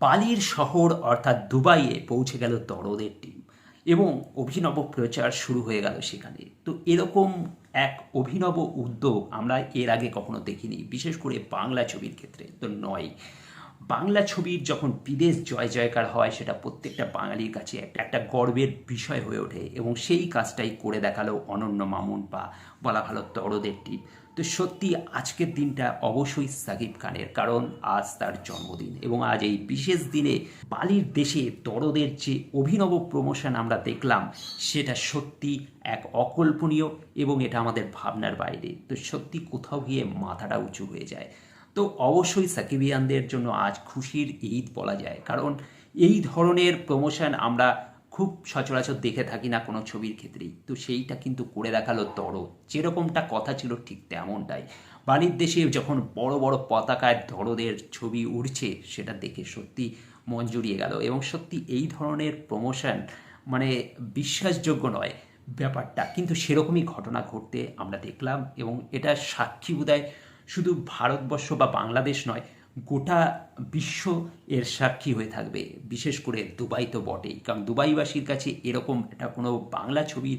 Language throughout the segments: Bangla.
বালির শহর অর্থাৎ দুবাইয়ে পৌঁছে গেল দরদের টিম এবং অভিনব প্রচার শুরু হয়ে গেল সেখানে। তো এরকম এক অভিনব উদ্যোগ আমরা এর আগে কখনো দেখিনি, বিশেষ করে বাংলা ছবির ক্ষেত্রে। তো নয়, বাংলা ছবির যখন বিদেশ জয় জয়কার হয়, সেটা প্রত্যেকটা বাঙালির কাছে একটা- গর্বের বিষয় হয়ে ওঠে এবং সেই কাজটাই করে দেখাল অনন্য মামুন বা বলা ভালো দরদের টিম। তো সত্যি আজকের দিনটা অবশ্যই সাকিব খানের, কারণ আজ তার জন্মদিন এবং আজ এই বিশেষ দিনে বালির দেশে দরদের যে অভিনব প্রমোশন আমরা দেখলাম, সেটা সত্যি এক অকল্পনীয় এবং এটা আমাদের ভাবনার বাইরে। তো সত্যি কোথাও গিয়ে মাথাটা উঁচু হয়ে যায়। তো অবশ্যই সাকিবিয়ানদের জন্য আজ খুশির ঈদ বলা যায়, কারণ এই ধরনের প্রমোশন আমরা খুব সচরাচর দেখে থাকি না কোনো ছবির ক্ষেত্রেই। তো সেইটা কিন্তু করে দেখাল দরদ যেরকমটা কথা ছিল ঠিক তেমনটাই। বালির দেশে যখন বড় বড় পতাকায় দরদের ছবি উঠছে সেটা দেখে সত্যি মন জুড়িয়ে গেল। এবং সত্যি এই ধরনের প্রমোশন মানে বিশ্বাসযোগ্য নয় ব্যাপারটা। কিন্তু সেরকমই ঘটনা ঘটতে আমরা দেখলাম এবং এটা সাক্ষী বোধহয় শুধু ভারতবর্ষ বা বাংলাদেশ নয় গোটা বিশ্ব এর সাক্ষী হয়ে থাকবে। বিশেষ করে দুবাই তো বটেই। কারণ দুবাইবাসীর কাছে এরকম একটা কোনো বাংলা ছবির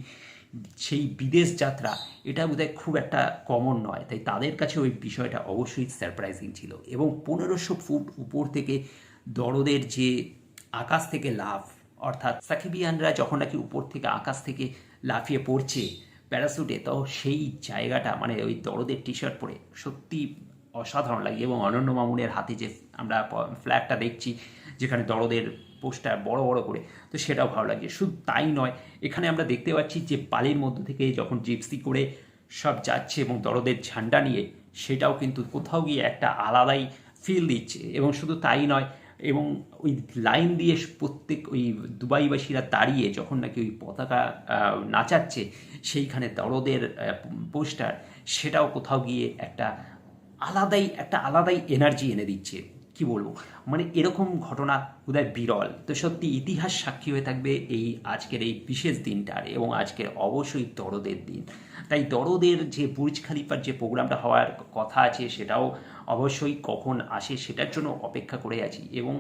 সেই বিদেশ যাত্রা, এটা বোধহয় খুব একটা কমন নয়। তাই তাদের কাছে ওই বিষয়টা অবশ্যই সারপ্রাইজিং ছিল। এবং পনেরোশো ফুট উপর থেকে দরদের যে আকাশ থেকে লাভ অর্থাৎ সাকিবিয়ানরা যখন নাকি উপর থেকে আকাশ থেকে লাফিয়ে পড়ছে প্যারাসুটে তো সেই জায়গাটা মানে ওই দরদের টি শার্ট পরে সত্যি অসাধারণ লাগে এবং অনন্য মামুনের হাতে যে আমরা ফ্ল্যাগটা দেখছি, যেখানে দরদের পোস্টার বড় বড় করে, তো সেটাও ভালো লাগে শুধু তাই নয়, এখানে আমরা দেখতে পাচ্ছি যে পালের মধ্য থেকে যখন জিপসি করে সব যাচ্ছে এবং দরদের ঝান্ডা নিয়ে, সেটাও কিন্তু কোথাও গিয়ে একটা আলাদাই ফিল দিচ্ছে। এবং শুধু তাই নয়, এবং ওই লাইন দিয়ে প্রত্যেক ওই দুবাইবাসীরা দাঁড়িয়ে যখন নাকি ওই পতাকা নাচাচ্ছে, সেইখানে দরদের পোস্টার, সেটাও কোথাও গিয়ে একটা আলাদাই, একটা আলাদাই এনার্জি এনে দিচ্ছে। কি বলব? মানে এরকম ঘটনা বোধহয় বিরল। তো সত্যি ইতিহাস সাক্ষী হয়ে থাকবে এই আজকের এই বিশেষ দিনটার এবং আজকের অবশ্যই দরদের দিন। তাই দরদের যে বুর্জ খালিফার যে প্রোগ্রামটা হওয়ার কথা আছে, সেটাও অবশ্যই কখন আসে, সেটার জন্য অপেক্ষা করে আছি। এবং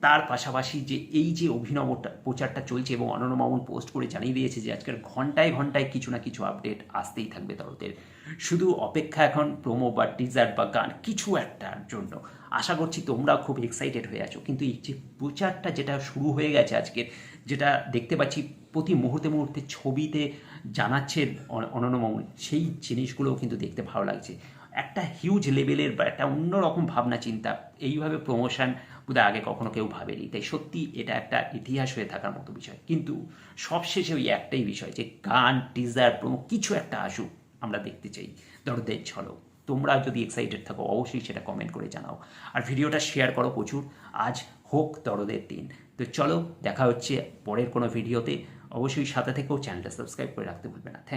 তার পাশাপাশি যে এই যে অভিনবটা প্রচারটা চলছে এবং অনন্য মামুন পোস্ট করে জানিয়ে দিয়েছে যে আজকের ঘন্টায় ঘন্টায় কিছু না কিছু আপডেট আসতেই থাকবে দরদের শুধু অপেক্ষা এখন প্রোমো বা টিজার বা গান কিছু একটার জন্য। আশা করছি তোমরাও খুব এক্সাইটেড হয়ে আছো। কিন্তু এই যে প্রচারটা যেটা শুরু হয়ে গেছে আজকের যেটা দেখতে পাচ্ছি প্রতি মুহূর্তে মুহূর্তে ছবিতে জানাচ্ছে অন- অনন্য মামুন, সেই জিনিসগুলোও কিন্তু দেখতে ভালো লাগছে। একটা হিউজ লেভেলের বা একটা অন্যরকম ভাবনা, চিন্তা, এইভাবে প্রমোশন বোধহয় আগে কখনো কেউ ভাবেনি। তাই সত্যি এটা একটা ইতিহাস হয়ে থাকার মতো বিষয়। কিন্তু সবশেষে ওই একটাই বিষয় যে গান টিজার প্রমো কিছু একটা আসুক, আমরা দেখতে চাই। দরদের ঝলক। তোমরা যদি এক্সাইটেড থাকো, অবশ্যই সেটা কমেন্ট করে জানাও। আর ভিডিওটা শেয়ার করো প্রচুর। আজ হোক দরদের দিন। তো চলো, দেখা হচ্ছে পরের কোনো ভিডিওতে অবশ্যই সাথে থেকেও চ্যানেলটা সাবস্ক্রাইব করে রাখতে ভুলবে না। থ্যাংক